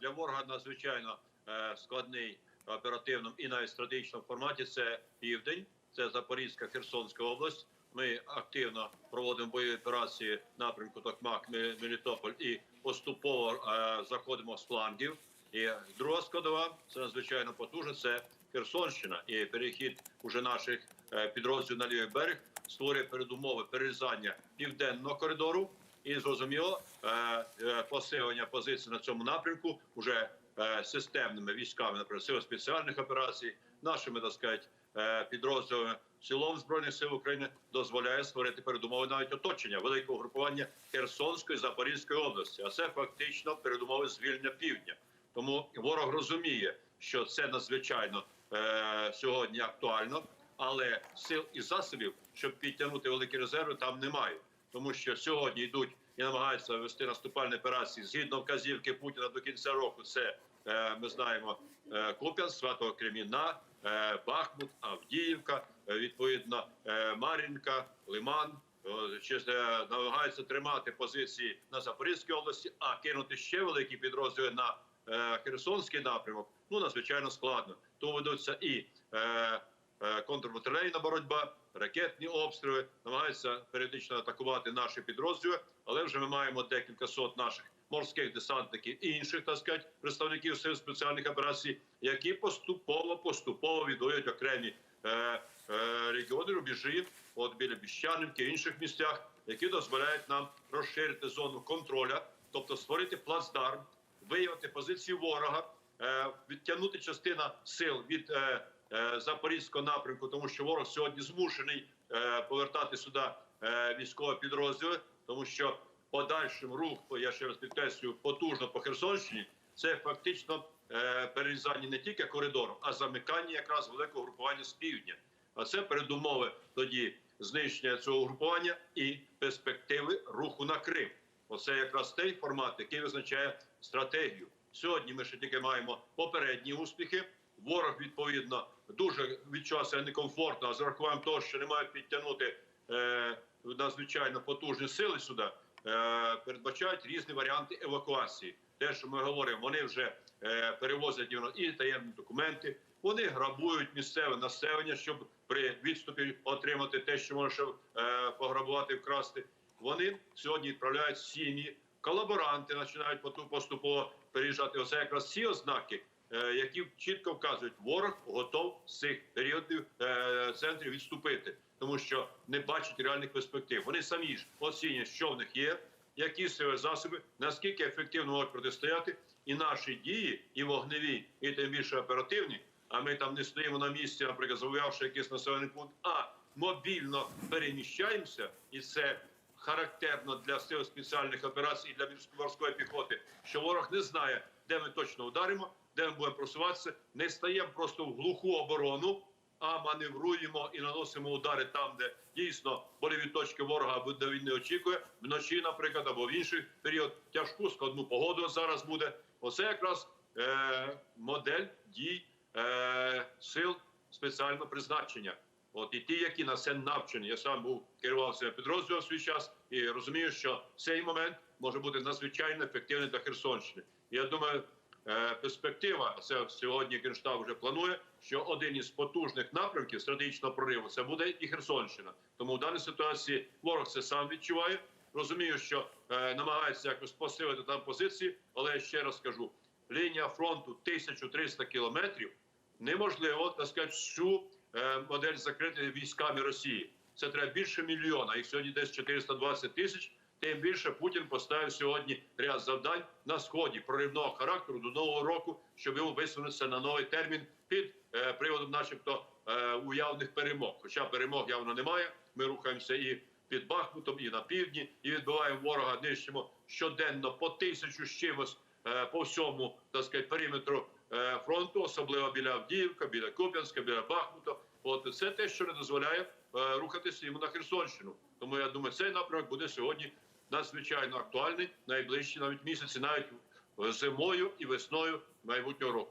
Для ворога надзвичайно е, складний оперативному і навіть стратегічному форматі. Це південь, це Запорізька, Херсонська область. Ми активно проводимо бойові операції напрямку Токмак, Мелітополь і поступово е, заходимо з флангів. І друга складова це надзвичайно потужно. Це Херсонщина і перехід уже наших е, підрозділів на лівий берег створює передумови перерізання південного коридору і зрозуміло е, е, посилення позицій на цьому напрямку уже е, системними військами, наприклад, сил спеціальних операцій, нашими так сказати, підрозділами в цілому збройних сил України дозволяє створити передумови навіть оточення великого групування Херсонської Запорізької області. А це фактично передумови звільнення півдня. Тому ворог розуміє, що це надзвичайно е, сьогодні актуально, але сил і засобів, щоб підтягнути великі резерви, там немає. Тому що сьогодні йдуть і намагаються вести наступальні операції згідно вказівки Путіна до кінця року. Це е, ми знаємо е, Куп'янськ, Свято Креміна, е, Бахмут, Авдіївка, відповідно Мар'їнка, Лиман. Чи, намагаються тримати позиції на Запорізькій області, а кинути ще великі підрозділи на Херсонський напрямок. Ну надзвичайно складно. Тому ведуться і контрбатарейна боротьба, ракетні обстріли, намагаються періодично атакувати наші підрозділи, але вже ми маємо декілька сот наших морських десантників і інших, так сказати, представників сил спеціальних операцій, які поступово поступово відвоюють окремі е, е, регіони рубежі, от біля Біщанівки, інших місцях, які дозволяють нам розширити зону контроля, тобто створити плацдарм, виявити позиції ворога, е, відтягнути частина сил від е, е, запорізького напрямку, тому що ворог сьогодні змушений е, повертати сюди е, військові підрозділи, тому що подальшим рух, я ще раз підкреслюю, потужно по Херсонщині, це фактично е, перерізання не тільки коридору, а замикання якраз великого групування з півдня. А це передумови тоді знищення цього групування і перспективи руху на Крим. Оце якраз той формат, який визначає стратегію. Сьогодні ми ще тільки маємо попередні успіхи. Ворог відповідно дуже відчував себе некомфортно, а з урахуванням того, що не мають підтягнути е, надзвичайно потужні сили сюди, е, передбачають різні варіанти евакуації. Те, що ми говоримо, вони вже е, перевозять і таємні документи. Вони грабують місцеве населення, щоб при відступі отримати те, що може е, пограбувати, вкрасти. Вони сьогодні відправляють сім'ї, колаборанти починають поступово переїжджати. Оце якраз ці ознаки, які чітко вказують, ворог готов з цих періодів е, центрів відступити, тому що не бачать реальних перспектив. Вони самі ж оцінюють, що в них є, які сили засоби, наскільки ефективно можуть протистояти, і наші дії, і вогневі, і тим більше оперативні. А ми там не стоїмо на місці, наприклад, завоювавши якийсь населений пункт, а мобільно переміщаємося, і це характерно для сил спеціальних операцій і для морської піхоти, що ворог не знає, де ми точно ударимо, де ми будемо просуватися. Не стаємо просто в глуху оборону, а маневруємо і наносимо удари там, де дійсно боліві точки ворога де він не очікує. Вночі, наприклад, або в інший період тяжку складну погоду зараз буде. Оце якраз е, модель дій е, сил спеціального призначення. От і ті, які на це навчені. Я сам був керувався підрозділом свій час і розумію, що цей момент може бути надзвичайно ефективний для Херсонщини. Я думаю, перспектива, а це сьогодні Генштаб вже планує, що один із потужних напрямків стратегічного прориву це буде і Херсонщина. Тому в даній ситуації ворог це сам відчуває. Розумію, що е, намагається якось посилити там позиції, але я ще раз скажу: лінія фронту 1300 кілометрів неможливо так сказати, всю е, модель закрити військами Росії. Це треба більше мільйона. Їх сьогодні десь 420 тисяч. Тим більше Путін поставив сьогодні ряд завдань на сході проривного характеру до нового року, щоб йому висунутися на новий термін під е, приводом, начебто, е, уявних перемог. Хоча перемог явно немає. Ми рухаємося і під Бахмутом, і на півдні, і відбиваємо ворога. Нищимо щоденно по тисячу з чимось е, по всьому так сказати, периметру е, фронту, особливо біля Авдіївка, біля Куп'янська, біля Бахмута. От це те, що не дозволяє е, рухатися йому на Херсонщину. Тому я думаю, цей напрямок буде сьогодні надзвичайно актуальний найближчі навіть місяці, навіть зимою і весною майбутнього року.